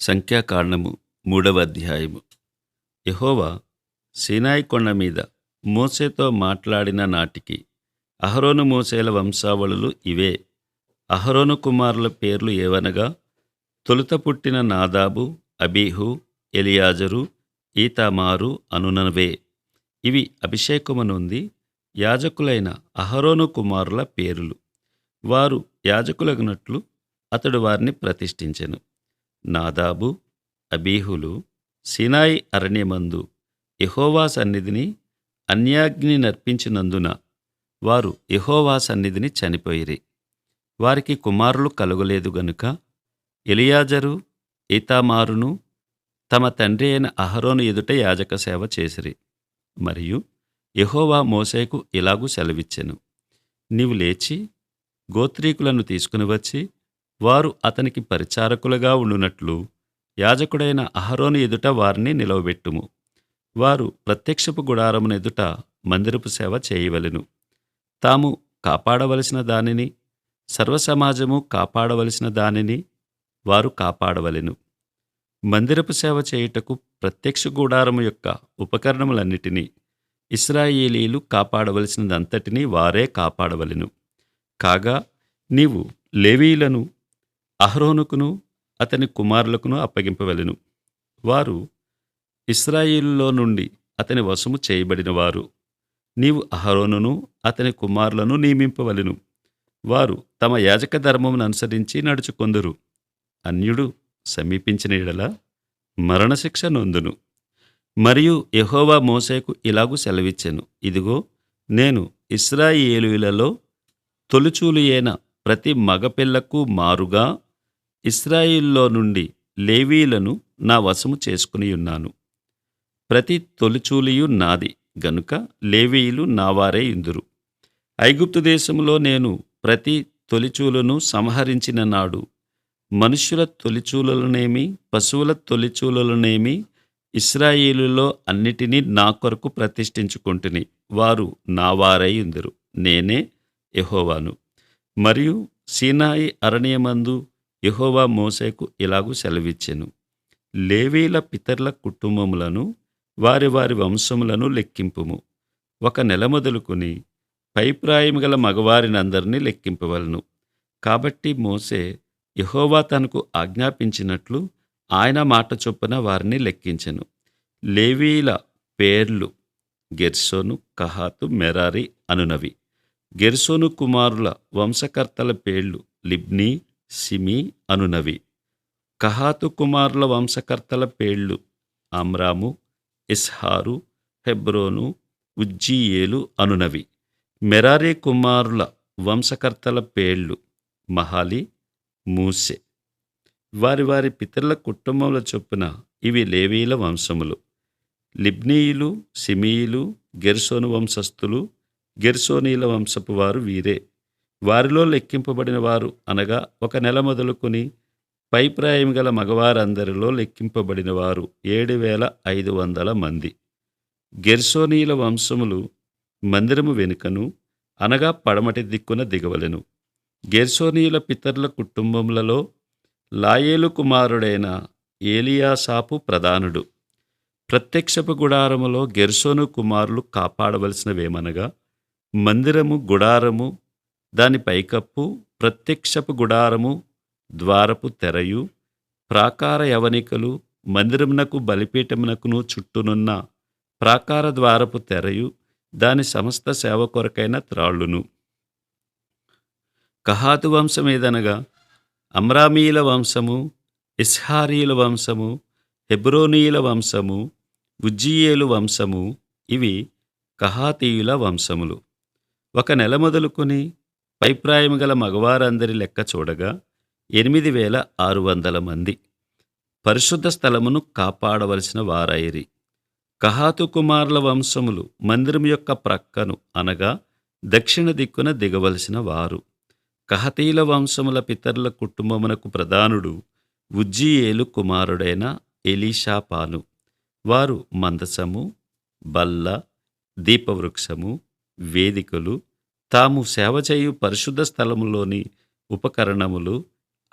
సంఖ్యాకాండము మూడవ అధ్యాయము. యహోవా సీనాయి కొండ మీద మోసేతో మాట్లాడిన నాటికి అహరోను మోసేల వంశావళులు ఇవే. అహరోను కుమారుల పేర్లు ఏవనగా తొలుత పుట్టిన నాదాబు అబీహు ఎలియాజరు ఈతామారు అనునవే. ఇవి అభిషేకమునుంది యాజకులైన అహరోను కుమారుల పేరులు. వారు యాజకులగునట్లు అతడు వారిని ప్రతిష్ఠించెను. నాదాబు అబీహులు సినాయి అరణ్యమందు యహోవా సన్నిధిని అన్యాగ్ని నర్పించినందున వారు యహోవా సన్నిధిని చనిపోయిరి. వారికి కుమారులు కలుగలేదు గనుక ఎలియాజరు ఈతామారును తమ తండ్రి అయిన అహరోను ఎదుట యాజక సేవ చేసిరి. మరియు యహోవా మోసేకు ఇలాగూ సెలవిచ్చెను. నీవు లేచి గోత్రీకులను తీసుకుని వచ్చి వారు అతనికి పరిచారకులుగా ఉండునట్లు యాజకుడైన అహరోను ఎదుట వారిని నిలవబెట్టుము. వారు ప్రత్యక్షపు గుడారమున ఎదుట మందిరపు సేవ చేయవలెను. తాము కాపాడవలసిన దానిని సర్వసమాజము కాపాడవలసిన దానిని వారు కాపాడవలెను. మందిరపు సేవ చేయుటకు ప్రత్యక్ష గుడారము యొక్క ఉపకరణములన్నిటినీ ఇస్రాయేలీలు కాపాడవలసినదంతటినీ వారే కాపాడవలెను. కాగా నీవు లేవీలను అహరోనుకును అతని కుమారులకును అప్పగింపవలెను. వారు ఇస్రాయిల్లో నుండి అతని వశము చేయబడినవారు. నీవు అహరోనును అతని కుమారులను నియమింపవలెను. వారు తమ యాజక ధర్మమును అనుసరించి నడుచుకొందురు. అన్యుడు సమీపించిన ఎడల మరణశిక్ష నొందును. మరియు యహోవా మోసేకు ఇలాగూ సెలవిచ్చెను. ఇదిగో నేను ఇస్రాయేలులలో తొలుచూలు అయిన ప్రతి మగపిల్లకు మారుగా ఇస్రాయిల్లో నుండి లేవీలను నా వశము చేసుకుని ఉన్నాను. ప్రతి తొలిచూలియు నాది గనుక లేవీయులు నావారే ఇందురు. ఐగుప్తు దేశంలో నేను ప్రతి తొలిచూలను సంహరించిన నాడు మనుష్యుల తొలిచూలలనేమి పశువుల తొలిచూలలనేమి ఇస్రాయేలులో అన్నిటినీ నా కొరకు ప్రతిష్ఠించుకుంటుని. వారు నావారై ఇందురు. నేనే ఎహోవాను మరియు సీనాయి అరణ్యమందు యహోవా మోసేకు ఇలాగూ సెలవిచ్చెను. లేవీల పితరుల కుటుంబములను వారి వారి వంశములను లెక్కింపుము. ఒక నెల మొదలుకొని పైప్రాయం గల మగవారినందరినీ లెక్కింపవలను. కాబట్టి మోసే యహోవా తనకు ఆజ్ఞాపించినట్లు ఆయన మాట చొప్పున వారిని లెక్కించెను. లేవీల పేర్లు గెర్సోను కహాతు మెరారి అనునవి. గెర్సోను కుమారుల వంశకర్తల పేర్లు లిబ్నీ సిమి అనునవి. కహాతు కుమారుల వంశకర్తల పేర్లు అమ్రాము ఇస్హారు హెబ్రోను ఉజ్జీయేలు అనునవి. మెరారి కుమారుల వంశకర్తల పేర్లు మహాలి మూసె. వారి వారి పితరుల కుటుంబముల చొప్పున ఇవి లేవీల వంశములు. లిబ్నీయులు సిమీయులు గెర్సోను వంశస్థులు గెర్సోనీల వంశపు వారు వీరే. వారిలో లెక్కింపబడిన వారు అనగా ఒక నెల మొదలుకొని పైప్రాయం గల మగవారందరిలో లెక్కింపబడిన వారు ఏడు వేల ఐదు వందల మంది. గెర్సోనీల వంశములు మందిరము వెనుకను అనగా పడమటి దిక్కున దిగవలెను. గెర్సోనీయుల పితరుల కుటుంబములలో లాయేలు కుమారుడైన ఏలియాసాపు ప్రధానుడు. ప్రత్యక్షపు గుడారములో గెర్సోను కుమారులు కాపాడవలసినవేమనగా మందిరము గుడారము దాని పైకప్పు ప్రత్యక్షపు గుడారము ద్వారపు తెరయు ప్రాకార యవనికలు మందిరమునకు బలిపీఠమునకును చుట్టూనున్న ప్రాకార ద్వారపు తెరయు దాని సమస్త సేవ కొరకైన త్రాళ్ళును. కహాతు వంశం ఏదనగా అమ్రామీల వంశము ఇస్హారీల వంశము హెబ్రోనీయుల వంశము ఉజ్జీయేలు వంశము ఇవి కహాతీయుల వంశములు. ఒక నెల మొదలుకొని పైప్రాయం గల మగవారందరి లెక్క చూడగా ఎనిమిది వేల ఆరు వందల మంది పరిశుద్ధ స్థలమును కాపాడవలసిన వారైరి. కహాతు కుమారుల వంశములు మందిరం యొక్క ప్రక్కను అనగా దక్షిణ దిక్కున దిగవలసిన వారు. కహతీల వంశముల పితరుల కుటుంబమునకు ప్రధానుడు ఉజ్జీయేలు కుమారుడైన ఎలీషాపాను. వారు మందసము బల్ల దీపవృక్షము వేదికలు తాము సేవ చేయు పరిశుద్ధ స్థలములోని ఉపకరణములు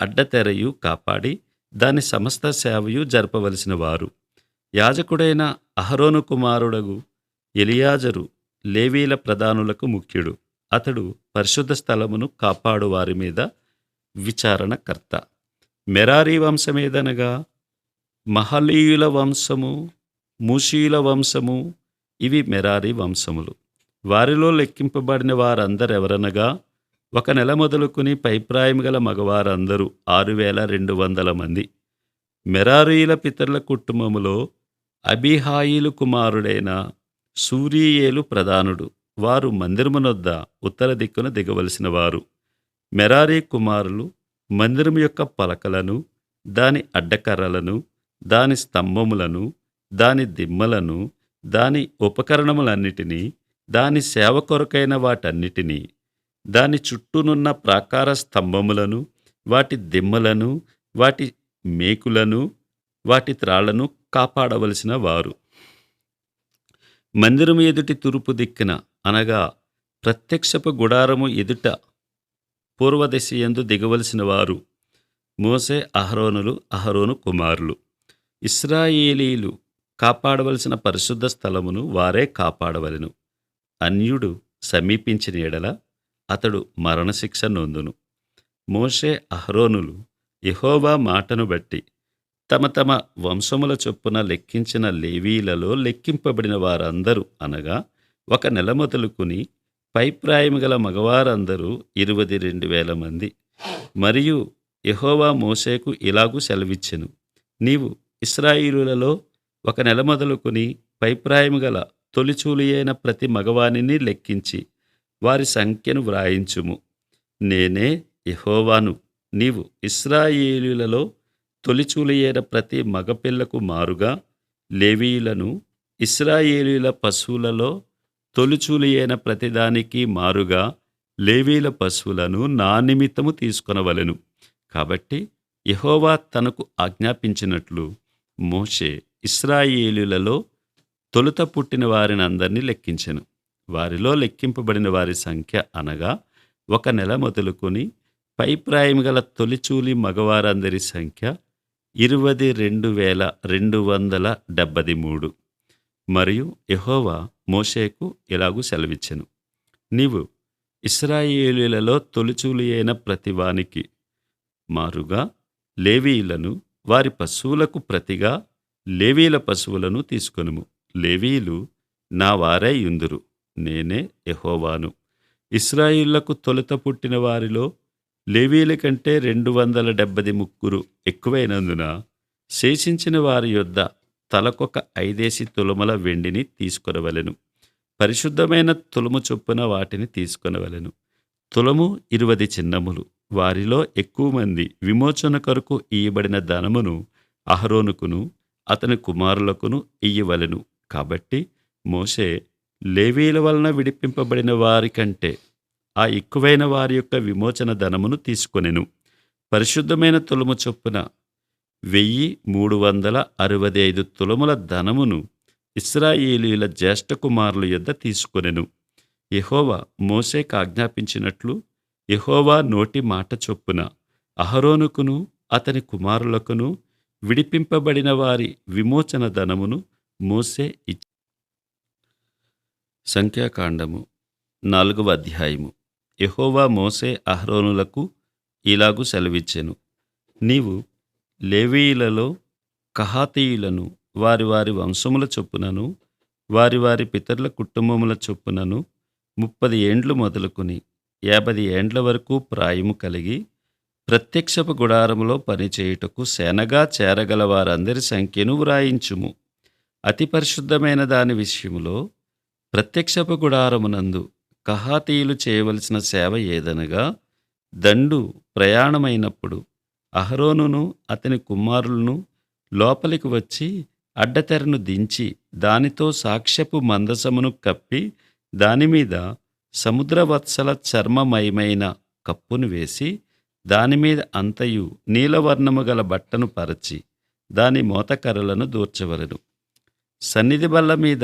అడ్డతెరయు కాపాడి దాని సమస్త సేవయు జరపవలసిన వారు. యాజకుడైన అహరోను కుమారుడగు ఎలియాజరు లేవీల ప్రధానులకు ముఖ్యుడు. అతడు పరిశుద్ధ స్థలమును కాపాడు వారి మీద విచారణకర్త. మెరారీ వంశమేదనగా మహలీయుల వంశము మూషీల వంశము ఇవి మెరారీ వంశములు. వారిలో లెక్కింపబడిన వారందరెవరనగా ఒక నెల మొదలుకుని పైప్రాయం గల మగవారందరూ ఆరు వేల రెండు వందల మంది. మెరారీల పితరుల కుటుంబములో అబిహాయిలు కుమారుడైన సూరియేలు ప్రధానుడు. వారు మందిరమునొద్ద ఉత్తర దిక్కున దిగవలసిన వారు. మెరారీ కుమారులు మందిరం యొక్క పలకలను దాని అడ్డకర్రలను దాని స్తంభములను దాని దిమ్మలను దాని ఉపకరణములన్నిటినీ దాని సేవ కొరకైన వాటన్నిటినీ దాని చుట్టూనున్న ప్రాకార స్తంభములను వాటి దిమ్మలను వాటి మేకులను వాటి త్రాళ్ళను కాపాడవలసిన వారు. మందిరం ఎదుటి తూర్పు దిక్కున అనగా ప్రత్యక్షపు గుడారము ఎదుట పూర్వదిశయందు దిగవలసిన వారు మోసే అహరోనులు అహరోను కుమారులు. ఇస్రాయేలీలు కాపాడవలసిన పరిశుద్ధ స్థలమును వారే కాపాడవలెను. అన్యుడు సమీపించిన ఎడల అతడు మరణశిక్ష నొందును. మోషే అహ్రోనులు ఇహోవా మాటను బట్టి తమ తమ వంశముల చొప్పున లెక్కించిన లేవీలలో లెక్కింపబడిన వారందరూ అనగా ఒక నెల మొదలుకుని పైప్రాయం గల మగవారందరూ ఇరవై రెండు వేల మంది. మరియు యెహోవా మోషేకు ఇలాగూ సెలవిచ్చెను. నీవు ఇస్రాయిలులలో ఒక నెల మొదలుకుని పైప్రాయం గల తొలిచూలియైన ప్రతి మగవానిని లెక్కించి వారి సంఖ్యను వ్రాయించుము. నేనే యహోవాను. నీవు ఇస్రాయేలులలో తొలిచూలియైన ప్రతి మగపిల్లకు మారుగా లేవీయులను ఇస్రాయేలీల పశువులలో తొలిచూలియైన ప్రతిదానికి మారుగా లేవీల పశువులను నా నిమిత్తము తీసుకొనవలెను. కాబట్టి యహోవా తనకు ఆజ్ఞాపించినట్లు మోషే ఇస్రాయేలులలో తొలుత పుట్టిన వారిని అందరినీ లెక్కించెను. వారిలో లెక్కింపబడిన వారి సంఖ్య అనగా ఒక నెల మొదలుకొని పైప్రాయం గల తొలిచూలి మగవారందరి సంఖ్య ఇరవై రెండు వేల రెండు వందల డెబ్బది మూడు. మరియు యహోవా మోషేకు ఇలాగూ సెలవిచ్చెను. నీవు ఇస్రాయేలీలలో తొలిచూలి అయిన ప్రతివానికి మారుగా లేవీయులను వారి పశువులకు ప్రతిగా లేవీల పశువులను తీసుకొనుము. లెవీలు నా వారైయుందురు నేనే ఎహోవాను ఇస్రాయిళ్ళకు తొలుత పుట్టిన వారిలో లేవీల కంటే రెండు వందల డెబ్బది ముగ్గురు ఎక్కువైనందున శేషించిన వారి యొద్ద తలకొక ఐదేసి తులముల వెండిని తీసుకొనవలెను. పరిశుద్ధమైన తులము చొప్పున వాటిని తీసుకొనవలెను. తులము ఇరువది చిన్నములు. వారిలో ఎక్కువ మంది విమోచన కొరకు ఇయ్యబడిన ధనమును అహరోనుకును అతని కుమారులకును ఇయ్యవలెను. కాబట్టి మోసే లేవీల వలన విడిపింపబడిన వారి కంటే ఆ ఎక్కువైన వారి యొక్క విమోచన ధనమును తీసుకొనెను. పరిశుద్ధమైన తులము చొప్పున వెయ్యి మూడు వందల అరవై ఐదు తులముల ధనమును ఇస్రాయేలీల జ్యేష్ఠ కుమారుల యొద్ద తీసుకొనెను. యహోవా మోసేకు ఆజ్ఞాపించినట్లు యహోవా నోటి మాట చొప్పున అహరోనుకును అతని కుమారులకును విడిపింపబడిన వారి విమోచన ధనమును మోసే ఇచ్చి సంఖ్యాకాండము నాలుగవ అధ్యాయము. యహోవా మోసే అహ్రోనులకు ఇలాగు సెలవిచ్చెను. నీవు లేవీయులలో కహాతీయులను వారి వారి వంశముల చొప్పునను వారి వారి పితరుల కుటుంబముల చొప్పునను ముప్పది ఏండ్లు మొదలుకొని యాభై ఏండ్ల వరకు ప్రాయము కలిగి ప్రత్యక్షపు గుడారములో పనిచేయుటకు సేనగా చేరగల వారందరి సంఖ్యను వ్రాయించుము. అతి పరిశుద్ధమైన దాని విషయములో ప్రత్యక్షపు గుడారమునందు కహాతీయులు చేయవలసిన సేవ ఏదనగా దండు ప్రయాణమైనప్పుడు అహరోనును అతని కుమారులను లోపలికి వచ్చి అడ్డతెరను దించి దానితో సాక్ష్యపు మందసమును కప్పి దానిమీద సముద్రవత్సల చర్మమయమైన కప్పును వేసి దానిమీద అంతయు నీలవర్ణము గల బట్టను పరచి దాని మోతకర్రలను దూర్చవలను. సన్నిధి బల్ల మీద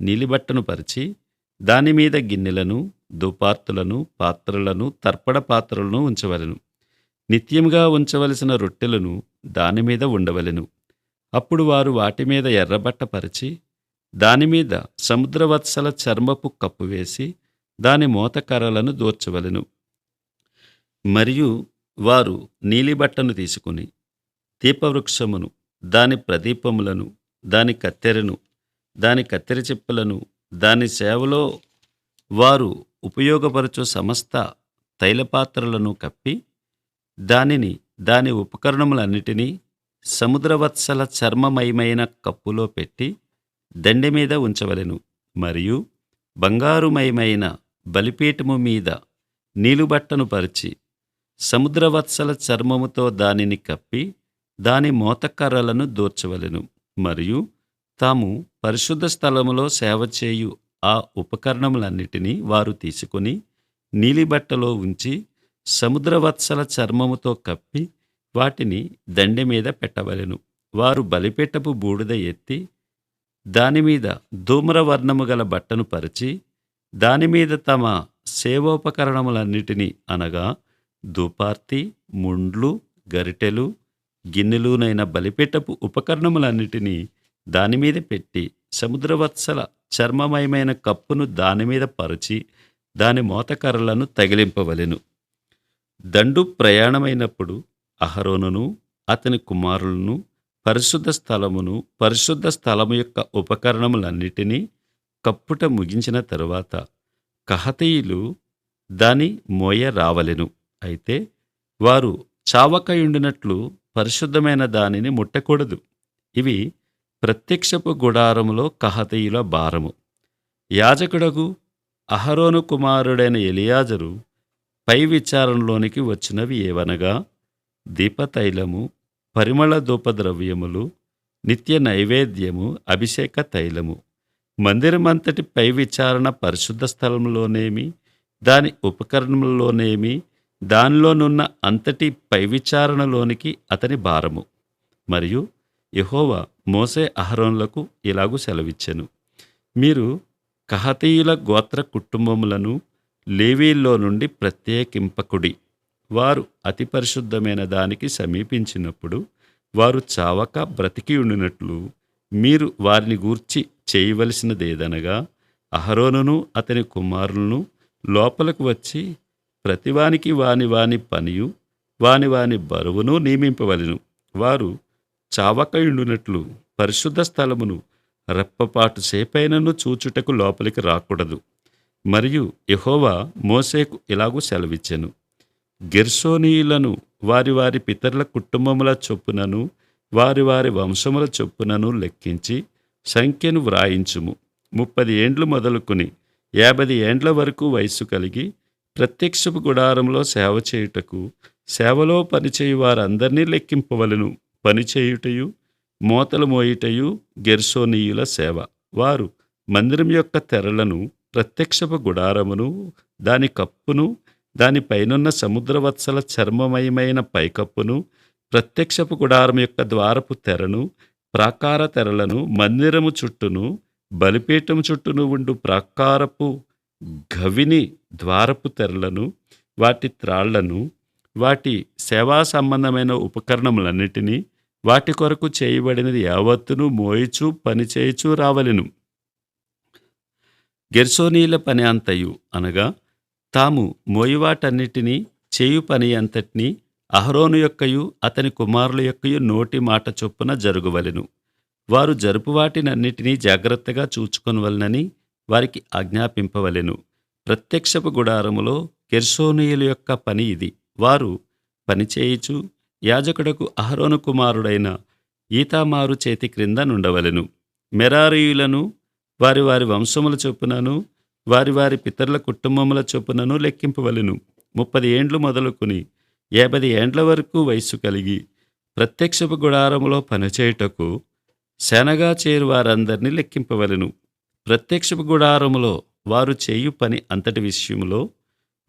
నీలిబట్టను పరిచి దానిమీద గిన్నెలను దుపార్తులను పాత్రలను తర్పణ పాత్రలను ఉంచవలెను. నిత్యముగా ఉంచవలసిన రొట్టెలను దానిమీద ఉండవలెను. అప్పుడు వారు వాటి మీద ఎర్రబట్ట పరిచి దానిమీద సముద్రవత్సల చర్మపు కప్పు వేసి దాని మూతకర్రలను దోర్చవలెను. మరియు వారు నీలిబట్టను తీసుకుని దీపవృక్షమును దాని ప్రదీపములను దాని కత్తెరను దాని కత్తెర చెప్పులను దాని సేవలో వారు ఉపయోగపరచు సమస్త తైలపాత్రలను కప్పి దానిని దాని ఉపకరణములన్నిటినీ సముద్రవత్సల చర్మమయమైన కప్పులో పెట్టి దండె మీద ఉంచవలెను. మరియు బంగారుమయమైన బలిపీఠము మీద నీలుబట్టను పరిచి సముద్రవత్సల చర్మముతో దానిని కప్పి దాని మోతకర్రలను దూర్చవలెను. మరియు తాము పరిశుద్ధ స్థలములో సేవ చేయు ఆ ఉపకరణములన్నిటినీ వారు తీసుకుని నీలిబట్టలో ఉంచి సముద్రవత్సల చర్మముతో కప్పి వాటిని దండె మీద పెట్టవలెను. వారు బలిపెట్టపు బూడిద ఎత్తి దానిమీద ధూమ్రవర్ణము గల బట్టను పరిచి దానిమీద తమ సేవోపకరణములన్నిటినీ అనగా ధూపార్తి ముండ్లు గరిటెలు గిన్నెలునైన బలిపెట్టపు ఉపకరణములన్నిటినీ దానిమీద పెట్టి సముద్రవత్సల చర్మమయమైన కప్పును దానిమీద పరచి దాని మోతకర్రలను తగిలింపవలెను. దండు ప్రయాణమైనప్పుడు అహరోనును అతని కుమారులను పరిశుద్ధ స్థలమును పరిశుద్ధ స్థలము యొక్క ఉపకరణములన్నిటినీ కప్పుట ముగించిన తరువాత కహతీయులు దాని మోయ రావలెను. అయితే వారు చావకయుండినట్లు పరిశుద్ధమైన దానిని ముట్టకూడదు. ఇవి ప్రత్యక్షపు గుడారములో కహతీయుల భారము. యాజకుడగు అహరోను కుమారుడైన ఎలియాజరు పై విచారణలోనికి వచ్చినవి ఏవనగా దీపతైలము పరిమళ ధూపద్రవ్యములు నిత్య నైవేద్యము అభిషేక తైలము. మందిరమంతటి పై విచారణ పరిశుద్ధ స్థలంలోనేమి దాని ఉపకరణములలోనేమి దానిలోనున్న అంతటి పై విచారణలోనికి అతని భారము. మరియు యహోవా మోసే అహరోన్లకు ఇలాగూ సెలవిచ్చెను. మీరు కహతీయుల గోత్ర కుటుంబములను లేవీల్లో నుండి ప్రత్యేకింపకుడి. వారు అతి పరిశుద్ధమైన దానికి సమీపించినప్పుడు వారు చావక బ్రతికి ఉండినట్లు మీరు వారిని గూర్చి చేయవలసినదేదనగా అహరోనును అతని కుమారులను లోపలకు వచ్చి ప్రతివానికి వాని వాని పనియు వాని వాని బరువును నియమింపవలెను. వారు చావకయుండునట్లు పరిశుద్ధ స్థలమును రెప్పపాటు సేపైనను చూచుటకు లోపలికి రాకూడదు. మరియు యహోవా మోసేకు ఇలాగూ సెలవిచ్చెను. గెర్సోనీయులను వారి వారి పితరుల కుటుంబముల చొప్పునను వారి వారి వంశముల చొప్పునను లెక్కించి సంఖ్యను వ్రాయించుము. ముప్పది ఏండ్లు మొదలుకొని యాభై ఏండ్ల వరకు వయస్సు కలిగి ప్రత్యక్షపు గుడారంలో సేవ చేయుటకు సేవలో పనిచేయు వారందరినీ లెక్కింపవలను. పనిచేయుటయు మోతలు మోయుటయు గెర్సోనీయుల సేవ. వారు మందిరం యొక్క తెరలను ప్రత్యక్షపు గుడారమును దాని కప్పును దాని పైనున్న సముద్రవత్సల చర్మమయమైన పైకప్పును ప్రత్యక్షపు గుడారం యొక్క ద్వారపు తెరను ప్రాకార తెరలను మందిరము చుట్టూను బలిపీఠం చుట్టూను ఉండు ప్రాకారపు గవిని ద్వారపు తెరలను వాటి త్రాళ్ళను వాటి సేవా సంబంధమైన ఉపకరణములన్నిటినీ వాటి కొరకు చేయబడినది యావత్తును మోయిచు పనిచేయుచు రావలెను. గెర్సోనీల పని అంతయు అనగా తాము మోయివాటన్నిటినీ చేయు పని అంతటినీ అహరోను యొక్కయు అతని కుమారుల యొక్కయు నోటి మాట చొప్పున జరుగువలెను. వారు జరుపు వాటినన్నిటినీ జాగ్రత్తగా చూచుకొనవలనని వారికి ఆజ్ఞాపింపవలెను. ప్రత్యక్షపు గుడారములో కెర్సోనీయుల యొక్క పని ఇది. వారు పనిచేయుచు యాజకుడకు అహరోను కుమారుడైన ఈతామారు చేతి క్రింద నుండవలెను. మెరారీయులను వారి వారి వంశముల చొప్పునను వారి వారి పితరుల కుటుంబముల చొప్పునను లెక్కింపవలెను. ముప్పది ఏండ్లు మొదలుకొని యాభై ఏండ్ల వరకు వయస్సు కలిగి ప్రత్యక్షపు గుడారములో పనిచేయుటకు శనగా చేరు వారందరినీ లెక్కింపవలెను. ప్రత్యక్షపు గుడారములో వారు చేయు పని అంతటి విషయములో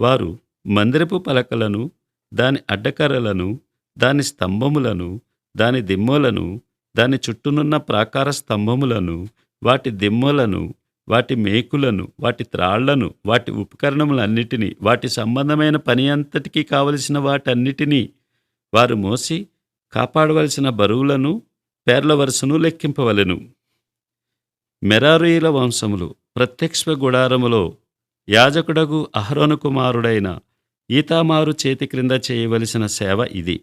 వారు మందిరపు పలకలను దాని అడ్డకర్రలను దాని స్తంభములను దాని దిమ్మలను దాని చుట్టూనున్న ప్రాకార స్తంభములను వాటి దిమ్మలను వాటి మేకులను వాటి త్రాళ్ళను వాటి ఉపకరణములన్నిటినీ వాటి సంబంధమైన పని అంతటికీ కావలసిన వాటన్నిటినీ వారు మోసి కాపాడవలసిన బరువులను పేర్ల వరుసను లెక్కింపవలెను. మెరారీల వంశములు ప్రత్యక్ష గుడారములో యాజకుడగు అహరోను కుమారుడైన ఈతామారు చేతి క్రింద చేయవలసిన సేవ ఇది.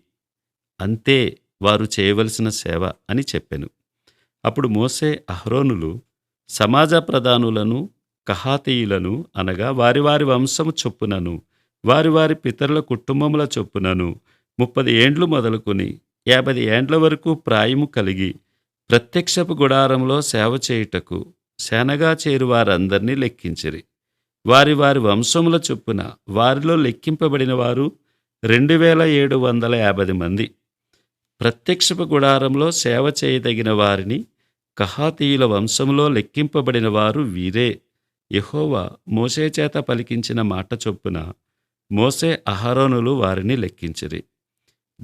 అంతే వారు చేయవలసిన సేవ అని చెప్పెను. అప్పుడు మోసే అహరోనులు సమాజ ప్రధానులను కహాతీయులను అనగా వారి వారి వంశము చొప్పునను వారి వారి పితరుల కుటుంబముల చొప్పునను ముప్పది ఏండ్లు మొదలుకొని యాభై ఏండ్ల వరకు ప్రాయము కలిగి ప్రత్యక్షపు గుడారంలో సేవ చేయుటకు సేనగా చేరు వారందరినీ లెక్కించిరి. వారి వారి వంశముల చొప్పున వారిలో లెక్కింపబడిన వారు రెండు వేల ఏడు వందల యాభై మంది. ప్రత్యక్షపు గుడారంలో సేవ చేయదగిన వారిని కహాతీయుల వంశంలో లెక్కింపబడిన వారు వీరే. యహోవా మోసే చేత పలికించిన మాట చొప్పున మోసే అహరోనులు వారిని లెక్కించిరి.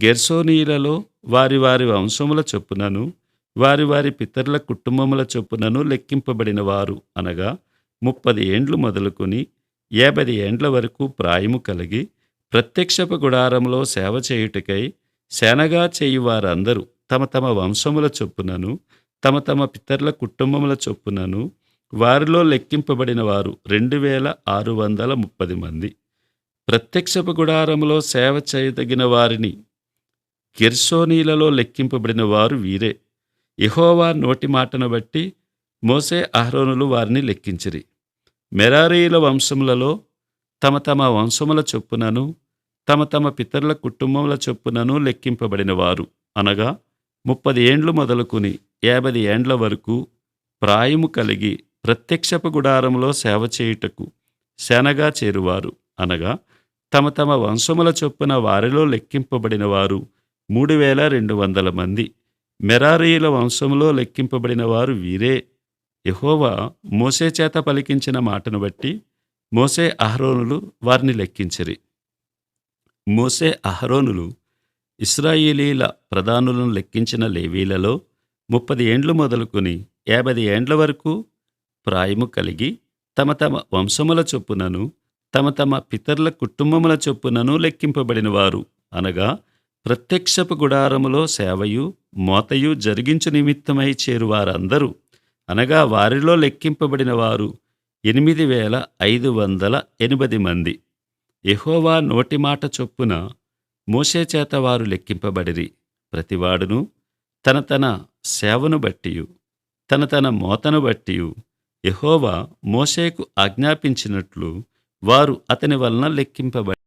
గెర్సోనీయులలో వారి వారి వంశముల చొప్పునను వారి వారి పితరుల కుటుంబముల చొప్పునను లెక్కింపబడిన వారు అనగా ముప్పది ఏండ్లు మొదలుకొని యాభై ఏండ్ల వరకు ప్రాయము కలిగి ప్రత్యక్షపు గుడారంలో సేవ చేయుటకై సేనగా చేయు వారందరూ తమ తమ వంశముల చొప్పునను తమ తమ పితరుల కుటుంబముల చొప్పునను వారిలో లెక్కింపబడిన వారు రెండు వేల ఆరు వందల ముప్పది మంది. ప్రత్యక్షపు గుడారంలో సేవ చేయదగిన వారిని గెర్సోనీలలో లెక్కింపబడిన వారు వీరే. ఇహోవా నోటి మాటను బట్టి మోసే అహరోనులు వారిని లెక్కించిరి. మెరారీల వంశములలో తమ తమ వంశముల చొప్పునను తమ తమ పితరుల కుటుంబముల చొప్పునను లెక్కింపబడిన వారు అనగా ముప్పది ఏండ్లు మొదలుకొని యాభై ఏండ్ల వరకు ప్రాయము కలిగి ప్రత్యక్షపు గుడారంలో సేవ చేయుటకు శనగా చేరువారు. అనగా తమ తమ వంశముల చొప్పున వారిలో లెక్కింపబడిన వారు మూడు వేల రెండు వందల మంది. మెరారీయుల వంశములో లెక్కింపబడిన వారు వీరే. యహోవా మోసే చేత పలికించిన మాటను బట్టి మోసే అహరోనులు వారిని లెక్కించిరి. మోసే అహరోనులు ఇస్రాయేలీల ప్రధానులను లెక్కించిన లేవీలలో ముప్పది ఏండ్లు మొదలుకొని యాభై ఏండ్ల వరకు ప్రాయము కలిగి తమ తమ వంశముల చొప్పునను తమ తమ పితరుల కుటుంబముల చొప్పునను లెక్కింపబడిన వారు అనగా ప్రత్యక్షపు గుడారములో సేవయు మోతయు జరిగించు నిమిత్తమై చేరువారందరూ అనగా వారిలో లెక్కింపబడిన వారు ఎనిమిది వేల ఐదు వందల ఎనిమిది మంది. ఎహోవా నోటి మాట చొప్పున మోషే చేత వారు లెక్కింపబడిరి. ప్రతివాడును తన తన సేవను బట్టియు తన తన మోతను బట్టియు ఎహోవా మోషేకు ఆజ్ఞాపించినట్లు వారు అతని వలన లెక్కింపబడి